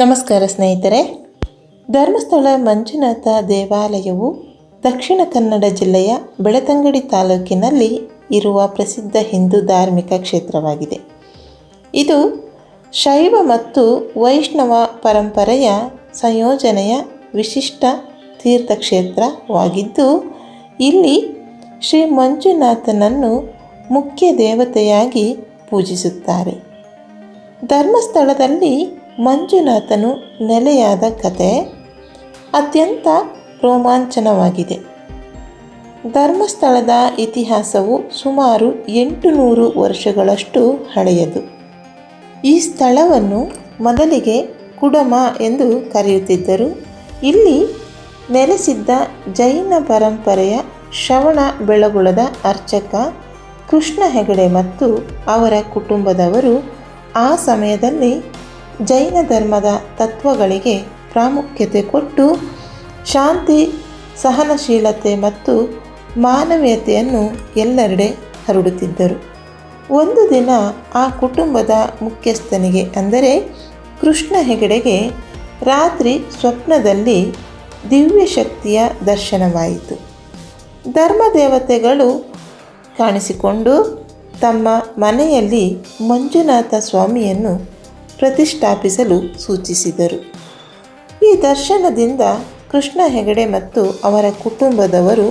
ನಮಸ್ಕಾರ ಸ್ನೇಹಿತರೆ. ಧರ್ಮಸ್ಥಳ ಮಂಜುನಾಥ ದೇವಾಲಯವು ದಕ್ಷಿಣ ಕನ್ನಡ ಜಿಲ್ಲೆಯ ಬೆಳತಂಗಡಿ ತಾಲೂಕಿನಲ್ಲಿ ಇರುವ ಪ್ರಸಿದ್ಧ ಹಿಂದೂ ಧಾರ್ಮಿಕ ಕ್ಷೇತ್ರವಾಗಿದೆ. ಇದು ಶೈವ ಮತ್ತು ವೈಷ್ಣವ ಪರಂಪರೆಯ ಸಂಯೋಜನೆಯ ವಿಶಿಷ್ಟ ತೀರ್ಥಕ್ಷೇತ್ರವಾಗಿದ್ದು, ಇಲ್ಲಿ ಶ್ರೀ ಮಂಜುನಾಥನನ್ನು ಮುಖ್ಯ ದೇವತೆಯಾಗಿ ಪೂಜಿಸುತ್ತಾರೆ. ಧರ್ಮಸ್ಥಳದಲ್ಲಿ ಮಂಜುನಾಥನು ನೆಲೆಯಾದ ಕತೆ ಅತ್ಯಂತ ರೋಮಾಂಚನವಾಗಿದೆ. ಧರ್ಮಸ್ಥಳದ ಇತಿಹಾಸವು ಸುಮಾರು ಎಂಟು ನೂರು ವರ್ಷಗಳಷ್ಟು ಹಳೆಯದು. ಈ ಸ್ಥಳವನ್ನು ಮೊದಲಿಗೆ ಕುಡಮ ಎಂದು ಕರೆಯುತ್ತಿದ್ದರು. ಇಲ್ಲಿ ನೆಲೆಸಿದ್ದ ಜೈನ ಪರಂಪರೆಯ ಶ್ರವಣ ಬೆಳಗುಳದ ಅರ್ಚಕ ಕೃಷ್ಣ ಹೆಗಡೆ ಮತ್ತು ಅವರ ಕುಟುಂಬದವರು ಆ ಸಮಯದಲ್ಲಿ ಜೈನ ಧರ್ಮದ ತತ್ವಗಳಿಗೆ ಪ್ರಾಮುಖ್ಯತೆ ಕೊಟ್ಟು ಶಾಂತಿ, ಸಹನಶೀಲತೆ ಮತ್ತು ಮಾನವೀಯತೆಯನ್ನು ಎಲ್ಲರೆಡೆ ಹರಡುತ್ತಿದ್ದರು. ಒಂದು ದಿನ ಆ ಕುಟುಂಬದ ಮುಖ್ಯಸ್ಥನಿಗೆ, ಅಂದರೆ ಕೃಷ್ಣ ಹೆಗಡೆಗೆ, ರಾತ್ರಿ ಸ್ವಪ್ನದಲ್ಲಿ ದಿವ್ಯ ಶಕ್ತಿಯ ದರ್ಶನವಾಯಿತು. ಧರ್ಮದೇವತೆಗಳು ಕಾಣಿಸಿಕೊಂಡು ತಮ್ಮ ಮನೆಯಲ್ಲಿ ಮಂಜುನಾಥ ಸ್ವಾಮಿಯನ್ನು ಪ್ರತಿಷ್ಠಾಪಿಸಲು ಸೂಚಿಸಿದರು. ಈ ದರ್ಶನದಿಂದ ಕೃಷ್ಣ ಹೆಗಡೆ ಮತ್ತು ಅವರ ಕುಟುಂಬದವರು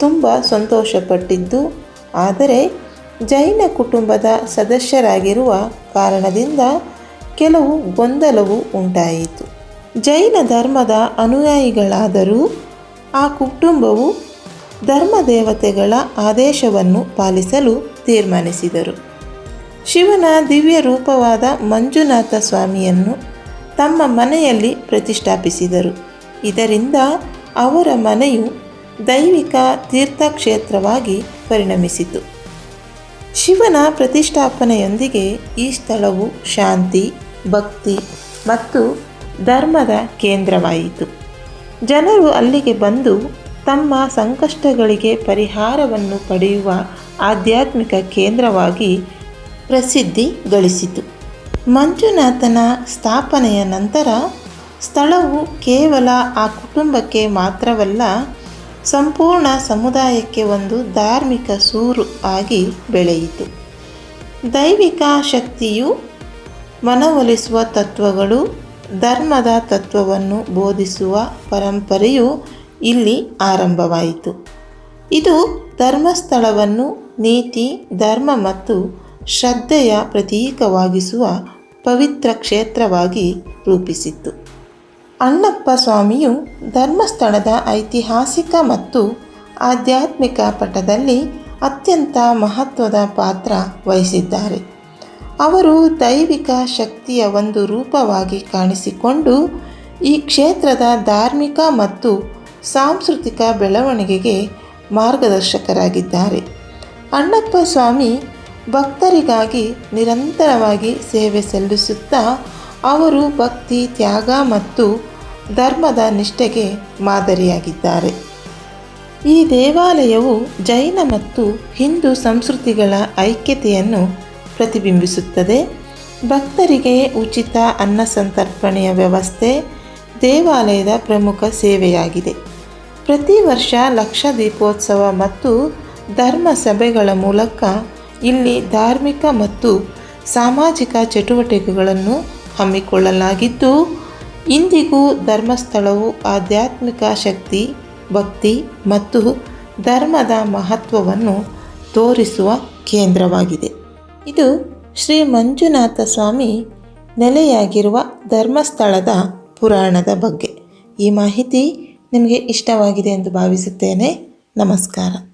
ತುಂಬ ಸಂತೋಷಪಟ್ಟಿದ್ದು, ಆದರೆ ಜೈನ ಕುಟುಂಬದ ಸದಸ್ಯರಾಗಿರುವ ಕಾರಣದಿಂದ ಕೆಲವು ಗೊಂದಲವು ಉಂಟಾಯಿತು. ಜೈನ ಧರ್ಮದ ಅನುಯಾಯಿಗಳಾದರೂ ಆ ಕುಟುಂಬವು ಧರ್ಮದೇವತೆಗಳ ಆದೇಶವನ್ನು ಪಾಲಿಸಲು ತೀರ್ಮಾನಿಸಿದರು. ಶಿವನ ದಿವ್ಯ ರೂಪವಾದ ಮಂಜುನಾಥ ಸ್ವಾಮಿಯನ್ನು ತಮ್ಮ ಮನೆಯಲ್ಲಿ ಪ್ರತಿಷ್ಠಾಪಿಸಿದರು. ಇದರಿಂದ ಅವರ ಮನೆಯು ದೈವಿಕ ತೀರ್ಥಕ್ಷೇತ್ರವಾಗಿ ಪರಿಣಮಿಸಿತು. ಶಿವನ ಪ್ರತಿಷ್ಠಾಪನೆಯೊಂದಿಗೆ ಈ ಸ್ಥಳವು ಶಾಂತಿ, ಭಕ್ತಿ ಮತ್ತು ಧರ್ಮದ ಕೇಂದ್ರವಾಯಿತು. ಜನರು ಅಲ್ಲಿಗೆ ಬಂದು ತಮ್ಮ ಸಂಕಷ್ಟಗಳಿಗೆ ಪರಿಹಾರವನ್ನು ಪಡೆಯುವ ಆಧ್ಯಾತ್ಮಿಕ ಕೇಂದ್ರವಾಗಿ ಪ್ರಸಿದ್ಧಿ ಗಳಿಸಿತು ಮಂಜುನಾಥನ ಸ್ಥಾಪನೆಯ ನಂತರ ಸ್ಥಳವು ಕೇವಲ ಆ ಕುಟುಂಬಕ್ಕೆ ಮಾತ್ರವಲ್ಲ, ಸಂಪೂರ್ಣ ಸಮುದಾಯಕ್ಕೆ ಒಂದು ಧಾರ್ಮಿಕ ಸೂರು ಆಗಿ ಬೆಳೆಯಿತು. ದೈವಿಕ ಶಕ್ತಿಯು ಮನವೊಲಿಸುವ ತತ್ವಗಳು, ಧರ್ಮದ ತತ್ವವನ್ನು ಬೋಧಿಸುವ ಪರಂಪರೆಯು ಇಲ್ಲಿ ಆರಂಭವಾಯಿತು. ಇದು ಧರ್ಮಸ್ಥಳವನ್ನು ನೀತಿ, ಧರ್ಮ ಮತ್ತು ಶ್ರದ್ಧೆಯ ಪ್ರತೀಕವಾಗಿಸುವ ಪವಿತ್ರ ಕ್ಷೇತ್ರವಾಗಿ ರೂಪಿಸಿತ್ತು. ಅಣ್ಣಪ್ಪ ಸ್ವಾಮಿಯು ಧರ್ಮಸ್ಥಳದ ಐತಿಹಾಸಿಕ ಮತ್ತು ಆಧ್ಯಾತ್ಮಿಕ ಪಟದಲ್ಲಿ ಅತ್ಯಂತ ಮಹತ್ವದ ಪಾತ್ರ ವಹಿಸಿದ್ದಾರೆ. ಅವರು ದೈವಿಕ ಶಕ್ತಿಯ ಒಂದು ರೂಪವಾಗಿ ಕಾಣಿಸಿಕೊಂಡು ಈ ಕ್ಷೇತ್ರದ ಧಾರ್ಮಿಕ ಮತ್ತು ಸಾಂಸ್ಕೃತಿಕ ಬೆಳವಣಿಗೆಗೆ ಮಾರ್ಗದರ್ಶಕರಾಗಿದ್ದಾರೆ. ಅಣ್ಣಪ್ಪ ಸ್ವಾಮಿ ಭಕ್ತರಿಗಾಗಿ ನಿರಂತರವಾಗಿ ಸೇವೆ ಸಲ್ಲಿಸುತ್ತಾ ಅವರು ಭಕ್ತಿ, ತ್ಯಾಗ ಮತ್ತು ಧರ್ಮದ ನಿಷ್ಠೆಗೆ ಮಾದರಿಯಾಗಿದ್ದಾರೆ. ಈ ದೇವಾಲಯವು ಜೈನ ಮತ್ತು ಹಿಂದೂ ಸಂಸ್ಕೃತಿಗಳ ಐಕ್ಯತೆಯನ್ನು ಪ್ರತಿಬಿಂಬಿಸುತ್ತದೆ. ಭಕ್ತರಿಗೆ ಉಚಿತ ಅನ್ನ ಸಂತರ್ಪಣೆಯ ವ್ಯವಸ್ಥೆ ದೇವಾಲಯದ ಪ್ರಮುಖ ಸೇವೆಯಾಗಿದೆ. ಪ್ರತಿ ವರ್ಷ ಲಕ್ಷ ದೀಪೋತ್ಸವ ಮತ್ತು ಧರ್ಮ ಸಭೆಗಳ ಮೂಲಕ ಇಲ್ಲಿ ಧಾರ್ಮಿಕ ಮತ್ತು ಸಾಮಾಜಿಕ ಚಟುವಟಿಕೆಗಳನ್ನು ಹಮ್ಮಿಕೊಳ್ಳಲಾಗಿದ್ದು, ಇಂದಿಗೂ ಧರ್ಮಸ್ಥಳವು ಆಧ್ಯಾತ್ಮಿಕ ಶಕ್ತಿ, ಭಕ್ತಿ ಮತ್ತು ಧರ್ಮದ ಮಹತ್ವವನ್ನು ತೋರಿಸುವ ಕೇಂದ್ರವಾಗಿದೆ. ಇದು ಶ್ರೀ ಮಂಜುನಾಥ ಸ್ವಾಮಿ ನೆಲೆಯಾಗಿರುವ ಧರ್ಮಸ್ಥಳದ ಪುರಾಣದ ಬಗ್ಗೆ. ಈ ಮಾಹಿತಿ ನಿಮಗೆ ಇಷ್ಟವಾಗಿದೆ ಎಂದು ಭಾವಿಸುತ್ತೇನೆ. ನಮಸ್ಕಾರ.